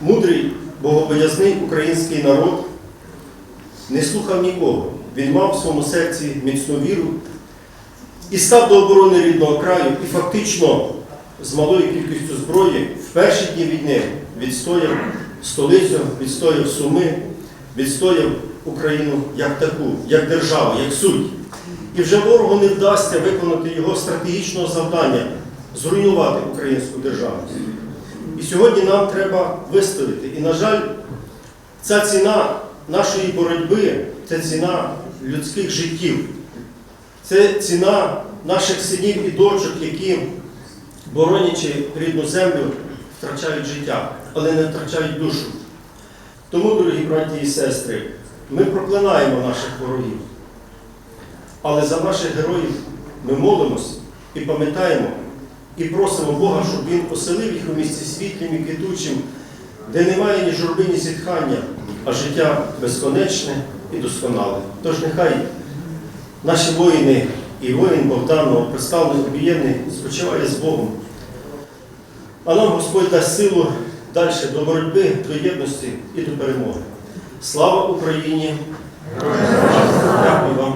Мудрий, богобоязний український народ не слухав нікого. Він мав в своєму серці міцну віру і став до оборони рідного краю, і фактично з малою кількістю зброї в перші дні війни відстояв столицю, відстояв Суми, відстояв Україну як таку, як державу, як суть. І вже ворогу не вдасться виконати його стратегічного завдання зруйнувати українську державність. І сьогодні нам треба виставити. І, на жаль, ця ціна нашої боротьби це ціна людських життів. Це ціна наших синів і дочок, які, боронячи рідну землю, втрачають життя, але не втрачають душу. Тому, дорогі браті і сестри, ми проклинаємо наших ворогів. Але за наших героїв ми молимось і пам'ятаємо, і просимо Бога, щоб Він оселив їх у місці світлім і квітучим, де немає ні журби, ні зітхання, а життя безконечне і досконале. Тож нехай наші воїни і воїн Богдан, представлений об'єднаний, спочиває з Богом. А нам Господь дасть силу далі до боротьби, до єдності і до перемоги. Слава Україні! Дякую вам.